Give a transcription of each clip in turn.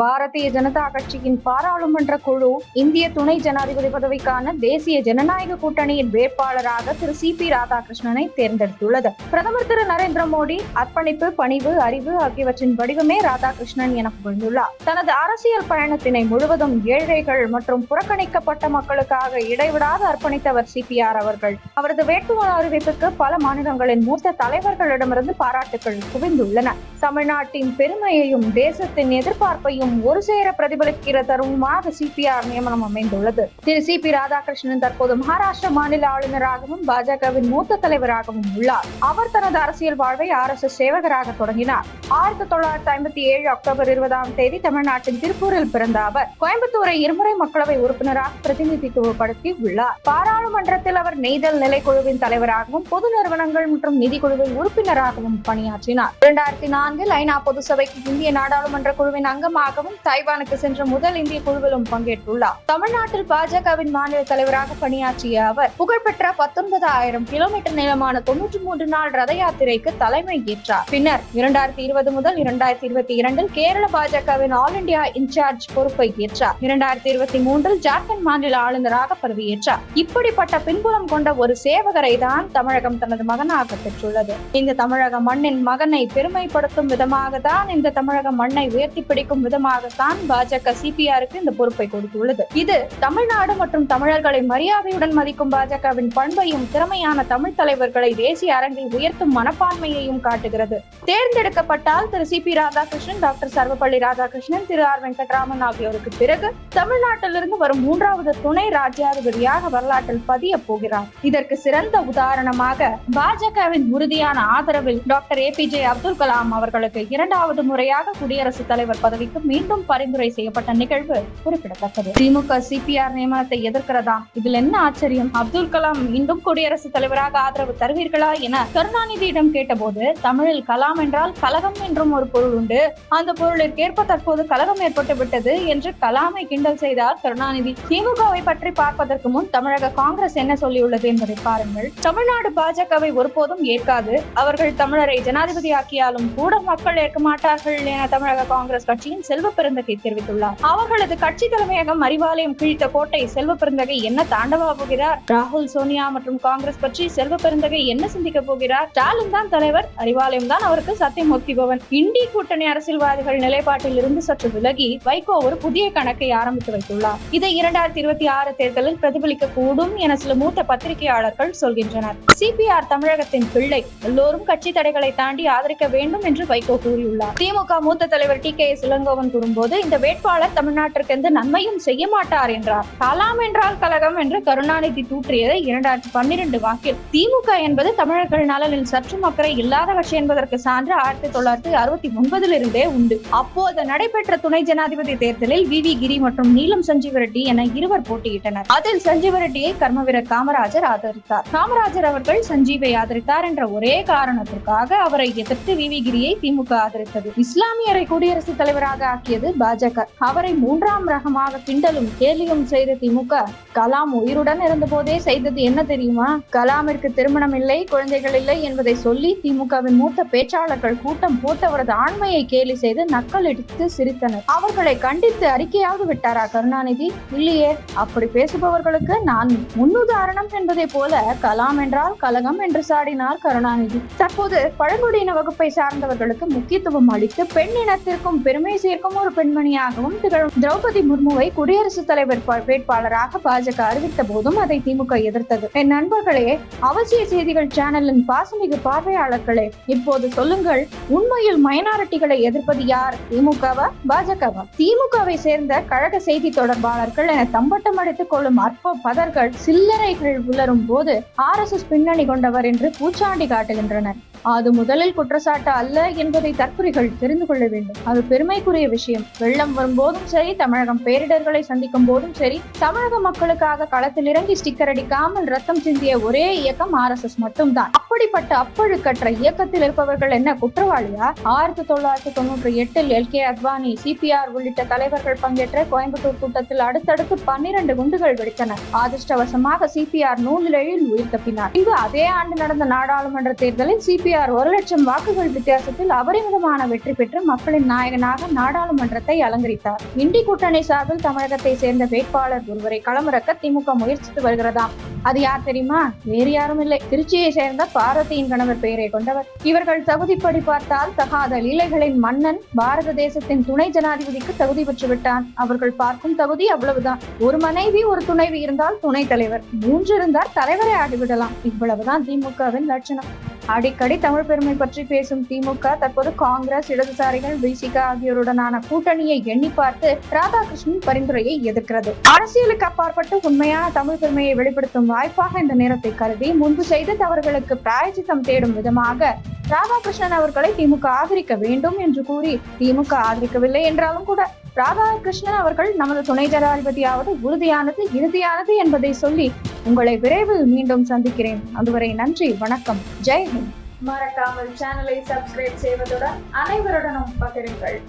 பாரதிய ஜனதா கட்சியின் பாராளுமன்ற குழு இந்திய துணை ஜனாதிபதி பதவிக்கான தேசிய ஜனநாயக கூட்டணியின் வேட்பாளராக திரு சி பி ராதாகிருஷ்ணனை தேர்ந்தெடுத்துள்ளது. பிரதமர் திரு நரேந்திர மோடி அர்ப்பணிப்பு பணிவு அறிவு ஆகியவற்றின் வடிவமே ராதாகிருஷ்ணன் என புகழ்ந்துள்ளார். தனது அரசியல் பயணத்தினை முழுவதும் ஏழைகள் மற்றும் புறக்கணிக்கப்பட்ட மக்களுக்காக இடைவிடாது அர்ப்பணித்தவர் சிபிஆர் அவர்கள். அவரது வேட்புமனு அறிவிப்புக்கு பல மாநிலங்களின் மூத்த தலைவர்களிடமிருந்து பாராட்டுகள் குவிந்துள்ளன. தமிழ்நாட்டின் பெருமையையும் தேசத்தின் எதிர்பார்ப்பையும் ஒரு சேர பிரதிபலிக்கிற தருணமாக சிபிஆர் நியமனம் அமைந்துள்ளது. திரு சி பி ராதாகிருஷ்ணன் தற்போது மகாராஷ்டிர மாநில ஆளுநராகவும் பாஜகவின் மூத்த தலைவராகவும் உள்ளார். அவர் தனது அரசியல் வாழ்வை ஆர் எஸ் எஸ் சேவகராக தொடங்கினார். ஆயிரத்தி தொள்ளாயிரத்தி ஐம்பத்தி ஏழு அக்டோபர் இருபதாம் தேதி தமிழ்நாட்டின் திருப்பூரில் பிறந்த அவர் கோயம்புத்தூரை இருமுறை மக்களவை உறுப்பினராக பிரதிநிதித்துவப்படுத்தி உள்ளார். பாராளுமன்றத்தில் அவர் நெய்தல் நிலைக்குழுவின் தலைவராகவும் பொது நிறுவனங்கள் மற்றும் நிதிக்குழுவின் உறுப்பினராகவும் பணியாற்றினார். இரண்டாயிரத்தி நான்கில் ஐநா பொது சபைக்கு இந்திய நாடாளுமன்ற குழுவின் அங்கமாக அங்கமாகவும் தைவானுக்கு சென்ற முதல் இந்திய குழுவிலும் பங்கேற்றுள்ளார். தமிழ்நாட்டில் பாஜகவின் மாநில தலைவராக பணியாற்றிய அவர் புகழ்பெற்ற பத்தொன்பது ஆயிரம் கிலோமீட்டர் நீளமான தொன்னூற்றி மூன்று நாள் ரத யாத்திரைக்கு தலைமை ஏற்றார். பின்னர் இரண்டாயிரத்தி இருபது முதல் இரண்டாயிரத்தி இருபத்தி இரண்டில் கேரள பாஜகவின் ஆல் இந்தியா இன்சார்ஜ் பொறுப்பை ஏற்றார். இரண்டாயிரத்தி இருபத்தி மூன்றில் ஜார்க்கண்ட் மாநில ஆளுநராக பதவியேற்றார். இப்படிப்பட்ட பின்புலம் கொண்ட ஒரு சேவகரை தான் தமிழகம் தனது மகனாக பெற்றுள்ளது. இந்த தமிழக மண்ணின் மகனை பெருமைப்படுத்தும் விதமாக தான் இந்த தமிழக மண்ணை உயர்த்தி பிடிக்கும் விதமாக காரணமாகத்தான் பாஜக சிபிஆருக்கு இந்த பொறுப்பை கொடுத்துள்ளது. இது தமிழ்நாடு மற்றும் தமிழர்களை மரியாதையுடன் மதிக்கும் பாஜகவின் பண்பையும் திறமையான தமிழ் தலைவர்களை தேசிய அரங்கில் உயர்த்தும் மனப்பான்மையையும் காட்டுகிறது. தேர்ந்தெடுக்கப்பட்டால் திரு C P Radhakrishnan doctor Sarvepalli Radhakrishnan திரு ஆர் வெங்கட்ராமன் ஆகியோருக்கு பிறகு தமிழ்நாட்டிலிருந்து வரும் மூன்றாவது துணை ராஜ்யாதிபதியாக வரலாற்றில் பதிய போகிறார். இதற்கு சிறந்த உதாரணமாக பாஜகவின் உறுதியான ஆதரவில் doctor A P J Abdul Kalam அவர்களுக்கு இரண்டாவது முறையாக குடியரசுத் தலைவர் பதவிக்கு மீண்டும் பரிந்துரை செய்யப்பட்ட நிகழ்வு குறிப்பிடத்தக்கது. திமுக சிபிஆர் நியமனத்தை எதிர்க்கிறதா? இதில் என்ன ஆச்சரியம்? அப்துல் கலாம் மீண்டும் குடியரசுத் தலைவராக ஆதரவு தருவீர்களா என கருணாநிதியிடம் கேட்டபோது தமிழில் கலாம் என்றால் கலகம் என்றும் ஒரு பொருள் உண்டு. அந்த பொருளிற்கேற்ப தற்போது கலகம் ஏற்பட்டு விட்டது என்று கலாமை கிண்டல் செய்தார் கருணாநிதி. திமுகவை பற்றி பார்ப்பதற்கு முன் தமிழக காங்கிரஸ் என்ன சொல்லியுள்ளது என்பதை பாருங்கள். தமிழ்நாடு பாஜகவை ஒருபோதும் ஏற்காது. அவர்கள் தமிழரை ஜனாதிபதியாக்கியாலும் கூட மக்கள் ஏற்க மாட்டார்கள் என தமிழக காங்கிரஸ் கட்சியின் செல் செல்வ பெருந்தகை தெரிவித்துள்ளார். அவர்களது கட்சி தலைமையகம் அறிவாலயம் கிழித்த கோட்டை செல்வ பெருந்தகை என்ன தாண்டவா போகிறார்? ராகுல் சோனியா மற்றும் காங்கிரஸ் பற்றி செல்வ பெருந்தகை என்ன சிந்திக்க போகிறார்? ஸ்டாலின் தான் தலைவர் அறிவாலயம் தான் அவருக்கு சத்தியமூர்த்தி பவன். இண்டி கூட்டணி அரசியல்வாதிகள் நிலைப்பாட்டில் இருந்து சற்று விலகி வைகோ ஒரு புதிய கணக்கை ஆரம்பித்து வைத்துள்ளார். இதை இரண்டாயிரத்தி இருபத்தி ஆறு தேர்தலில் பிரதிபலிக்க கூடும் என சில மூத்த பத்திரிகையாளர்கள் சொல்கின்றனர். சிபிஆர் தமிழகத்தின் பிள்ளை எல்லோரும் கட்சி தடைகளை தாண்டி ஆதரிக்க வேண்டும் என்று வைகோ கூறியுள்ளார். திமுக மூத்த தலைவர் டி கே இளங்கோவன் கூறும்போது இந்த வேட்பாளர் தமிழ்நாட்டிற்கு எந்த நன்மையும் செய்ய மாட்டார் என்றார். கலாம் என்றால் கழகம் என்று கருணாநிதி தூற்றியதை இரண்டாயிரத்தி பன்னிரண்டு வாக்கில் திமுக என்பது தமிழர்கள் நலனில் சற்றும் அக்கறை இல்லாத கட்சி என்பதற்கு சான்று ஆயிரத்தி தொள்ளாயிரத்தி அறுபத்தி ஒன்பதில் இருந்தே உண்டு. அப்போது நடைபெற்ற துணை ஜனாதிபதி தேர்தலில் வி. வி. கிரி மற்றும் நீலம் சஞ்சீவ ரெட்டி என இருவர் போட்டியிட்டனர். அதில் சஞ்சீவ ரெட்டியை கர்மவீரர் காமராஜர் ஆதரித்தார். காமராஜர் அவர்கள் சஞ்சீவை ஆதரித்தார் என்ற ஒரே காரணத்திற்காக அவரை எதிர்த்து வி. வி. கிரியை திமுக ஆதரித்தது. இஸ்லாமியரை குடியரசுத் தலைவராக ஆக்கியது பாஜக. அவரை மூன்றாம் ரகமாக கிண்டலும் கேலியும் செய்த திமுக. கலாம் உயிருடன் இருந்தபோதே செய்தது என்ன தெரியுமா? கலாமிற்கு திருமணம் இல்லை குழந்தைகள் இல்லை என்பதை சொல்லி திமுகவின் மூத்த பேச்சாளர்கள் கூட்டம் போட்டு அவரது ஆண்மையை கேலி செய்து நக்கல் எடுத்து சிரித்தனர். அவர்களை கண்டித்து அறிக்கையாவது விட்டாரா கருணாநிதி? இல்லையே. அப்படி பேசுபவர்களுக்கு நான் முன்னுதாரணம் என்பதை போல கலாம் என்றால் கலகம் என்று சாடினார் கருணாநிதி. தற்போது பழங்குடியின வகுப்பை சார்ந்தவர்களுக்கு முக்கியத்துவம் அளித்து பெண் இனத்திற்கும் பெருமை சேர்க்கும் ஒரு பெண்மணியாகவும் திகழும் திரௌபதி முர்முவை குடியரசுத் தலைவர் வேட்பாளராக பாஜக அறிவித்த போதும் அதை திமுக எதிர்த்தது. என் நண்பர்களே அவசிய செய்திகள் சேனலின் பாசமிகு பார்வையாளர்களே இப்போது சொல்லுங்கள் உண்மையில் மைனாரிட்டிகளை எதிர்ப்பது யார் திமுகவா பாஜகவா? திமுகவை சேர்ந்த கழக செய்தி தொடர்பாளர்கள் என தம்பட்டம் அடித்துக் கொள்ளும் அற்ப பதர்கள் சில்லறைகள் உலரும் போது ஆர் எஸ் எஸ் பின்னணி கொண்டவர் என்று பூச்சாண்டி காட்டுகின்றனர். அது முதலில் குற்றச்சாட்டு அல்ல என்பதை தற்குறிகள் தெரிந்து கொள்ள வேண்டும். அது பெருமைக்குரிய விஷயம். வெள்ளம் வரும்போதும் சரி தமிழகம் பேரிடர்களை சந்திக்கும் போதும் சரி தமிழக மக்களுக்காக களத்தில் இறங்கி ஸ்டிக்கர் அடிக்காமல் ரத்தம் சிந்திய ஒரே இயக்கம் ஆர் எஸ் எஸ் மட்டும்தான். அப்படிப்பட்ட அப்பழுக்கற்ற இயக்கத்தில் இருப்பவர்கள் என்ன குற்றவாளியா? ஆயிரத்தி தொள்ளாயிரத்தி தொண்ணூற்றி எட்டில் எல் கே அத்வானி சிபிஆர் உள்ளிட்ட தலைவர்கள் பங்கேற்ற கோயம்புத்தூர் கூட்டத்தில் அடுத்தடுத்து பன்னிரண்டு குண்டுகள் வெடித்தன. அதிர்ஷ்டவசமாக சிபிஆர் நூலிழையில் உயிர் தப்பினார். இங்கு அதே ஆண்டு நடந்த நாடாளுமன்ற தேர்தலில் சிபிஆர் சிபிஆர் ஒரு லட்சம் வாக்குகள் வித்தியாசத்தில் அபரிமிதமான வெற்றி பெற்று மக்களின் நாயகனாக நாடாளுமன்றத்தை அலங்கரித்தார். இண்டி கூட்டணி சார்பில் தமிழகத்தை சேர்ந்த வேட்பாளர் ஒருவரை களமிறக்க திமுக முயற்சித்து வருகிறதாம் அது யார் தெரியுமா? வேறு யாரும் இல்லை. திருச்சியை சேர்ந்த பாரதியின் கணவர் பெயரை கொண்டவர். இவர்கள் தகுதிப்படி பார்த்தால் தகாத லீலைகளின் மன்னன் பாரத தேசத்தின் துணை ஜனாதிபதிக்கு தகுதி பெற்று விட்டான். அவர்கள் பார்க்கும் தகுதி அவ்வளவுதான். ஒரு மனைவி ஒரு துணைவி இருந்தால் துணைத் தலைவர். மூன்று இருந்தால் தலைவரே ஆகிவிடலாம் இவ்வளவுதான் திமுகவின் லட்சணம். அடிக்கடி தமிழ் பெருமை பற்றி பேசும் திமுக தற்போது காங்கிரஸ் இடதுசாரிகள் விசிக ஆகியோருடனான கூட்டணியை எண்ணி பார்த்து ராதாகிருஷ்ணன் பரிந்துரையை எதிர்க்கிறது. அரசியலுக்கு அப்பாற்பட்டு உண்மையான தமிழ் பெருமையை வெளிப்படுத்தும் வாய்ப்பாக இந்த நேரத்தை கருதி முன்பு செய்த தவறுகளுக்கு பிராயச்சித்தம் தேடும் விதமாக ராதாகிருஷ்ணன் அவர்களை திமுக ஆதரிக்க வேண்டும் என்று கூறி திமுக ஆதரிக்கவில்லை என்றாலும் கூட ராதாகிருஷ்ணன் அவர்கள் நமது துணை ஜனாதிபதியாவது உறுதியானது இறுதியானது என்பதை சொல்லி உங்களை விரைவில் மீண்டும் சந்திக்கிறேன். அதுவரை நன்றி வணக்கம். ஜெய் ஹிந்த். மறக்காமல் சேனலை சப்ஸ்கிரைப் செய்வதுடன் அனைவருடனும் பகிருங்கள்.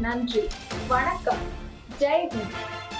நன்றி வணக்கம். ஜெய் ஹிந்த்.